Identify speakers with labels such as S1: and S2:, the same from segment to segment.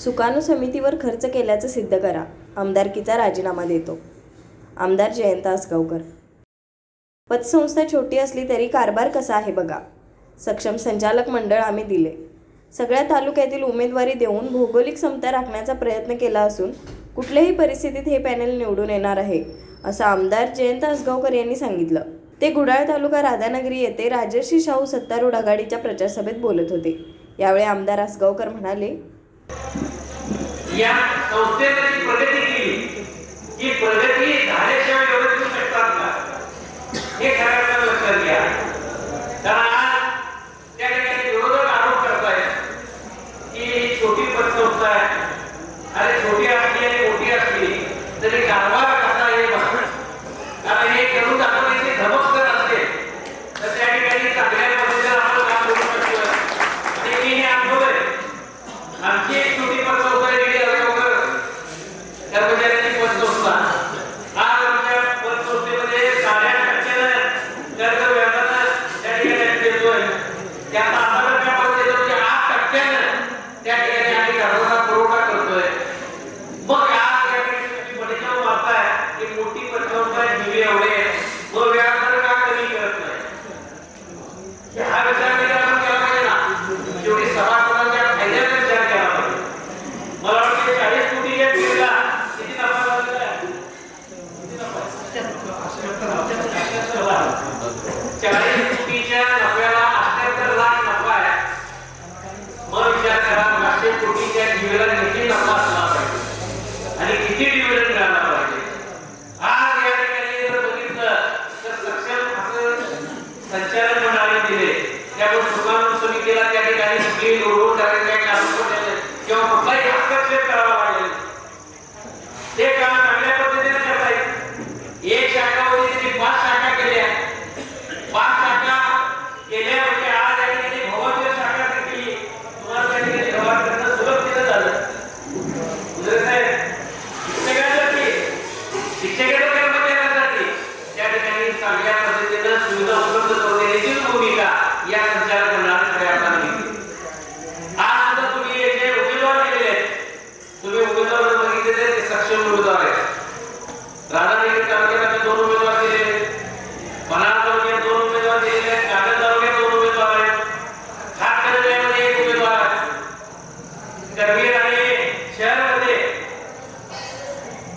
S1: सुकाणू समितीवर खर्च केल्याचं सिद्ध करा. आमदारकीचा राजीनामा देतो. आमदार जयंत आसगावकर. पतसंस्था छोटी असली तरी कारभार कसा आहे बघा. सक्षम संचालक मंडळ आम्ही दिले. सगळ्या तालुक्यातील उमेदवारी देऊन भौगोलिक समता राखण्याचा प्रयत्न केला असून कुठल्याही परिस्थितीत हे पॅनेल निवडून येणार आहे असं आमदार जयंत आसगावकर यांनी सांगितलं. ते गुडाळ तालुका राधानगरी येथे राजर्षी शाहू सत्तारूढ आघाडीच्या प्रचारसभेत बोलत होते. यावेळी आमदार आसगावकर म्हणाले
S2: या संस्थेने जी प्रगती केली. ही प्रगती やだ कुठलाही करावा लागेल. ते काम चांगल्या पद्धतीने करता येईल. एक शाखा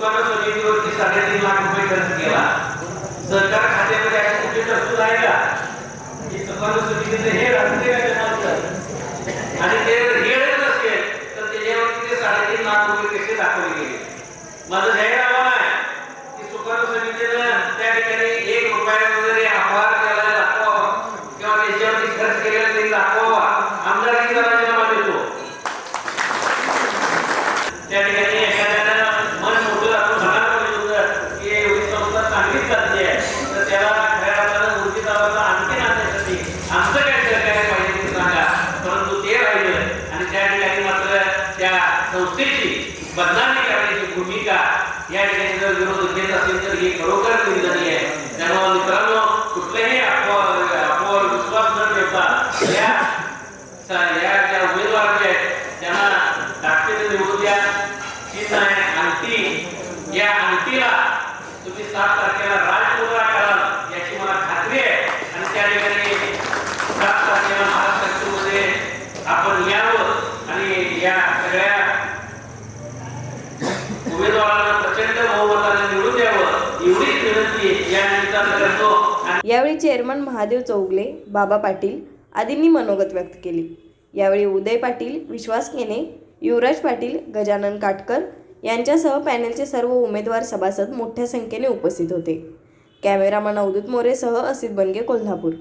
S2: सुकाणू समितीवरती साडेतीन लाख रुपये खर्च केला. सरकार खात्यामध्ये अशी कुठली तरतूद आहे का की सुकाणू समितीचं हे रस्ते का जमावतं आणि ते जर हेच नसेल तर त्याच्यावरती ते साडेतीन लाख रुपये कसे दाखवले गेले माझं जाहीर आव्हान आहे की सुकाणू समितीनं त्या ठिकाणी एक रुपयाला जरी आभार केला दाखवावा किंवा त्याच्यावरती खर्च केलेला तरी दाखवावा आमदारकीचा राजीनामा देतो त्या ठिकाणी एखाद्यानं मन मोठं आपण म्हणायला पाहिजे होतं की एवढी संस्था चांगलीच चालली आहे तर त्याला खऱ्या अर्थानं उर्जितावाचा आणखी आणण्यासाठी आमचं काय सहकार्य पाहिजे ते सांगा परंतु ते राहिलं आणि त्या ठिकाणी मात्र त्या संस्थेची बदनामी करण्याची भूमिका या ठिकाणी जर विरोध घेत असेल तर ही खरोखर निंदनीय आहे. त्यामुळे मित्रांनो कुठल्याही अफवा अफवावर विश्वास न ठेवता या या ज्या उमेदवार जे आहेत त्यांना ताकदीने निवडून द्या. तीच आहे अंगठी. या अंगठीला तुम्ही सात तारखेला राजपुरा कराल याची मला खात्री आहे. आणि त्या ठिकाणी सात तारखेला महाराष्ट्रामध्ये आपण या आणि या सगळ्या उमेदवारांना प्रचंड बहुमताने निवडून द्यावं एवढीच विनंती या निमित्तानं करतो.
S1: यावेळी चेअरमन महादेव चौगले बाबा पाटील आदींनी मनोगत व्यक्त केली. यावेळी उदय पाटील विश्वास केने युवराज पाटील गजानन काटकर यांच्यासह पॅनेलचे सर्व उमेदवार सभासद मोठ्या संख्येने उपस्थित होते. कॅमेरामन अवधूत मोरेसह असित बनगे कोल्हापूर.